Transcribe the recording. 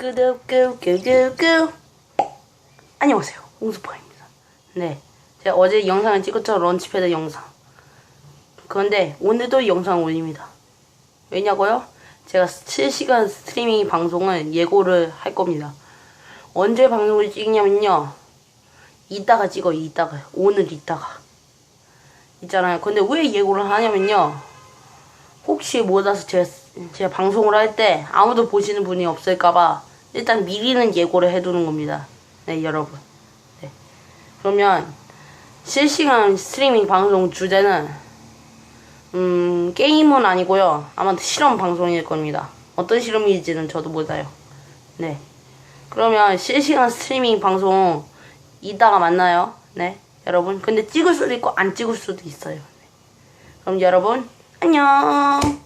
꾸덕꾸꾸꾸꾸 안녕하세요. 홍수파입니다. 네. 제가 어제 영상을 찍었죠? 런치패드 영상. 그런데 오늘도 영상 올립니다. 왜냐고요? 제가 실시간 스트리밍 방송을 예고를 할 겁니다. 언제 방송을 찍냐면요. 이따가 찍어요 이따가요 오늘 이따가. 있잖아요. 근데 왜 예고를 하냐면요. 혹시 몰라서 제가, 제가 방송을 할 때 아무도 보시는 분이 없을까봐 일단 미리는 예고를 해두는 겁니다. 네, 여러분. 네. 그러면 실시간 스트리밍 방송 주제는 음, 게임은 아니고요. 아마 실험 방송일 겁니다. 어떤 실험일지는 저도 몰라요. 네. 그러면 실시간 스트리밍 방송 이따가 만나요. 네, 여러분. 근데 찍을 수도 있고 안 찍을 수도 있어요. 네. 그럼 여러분 안녕.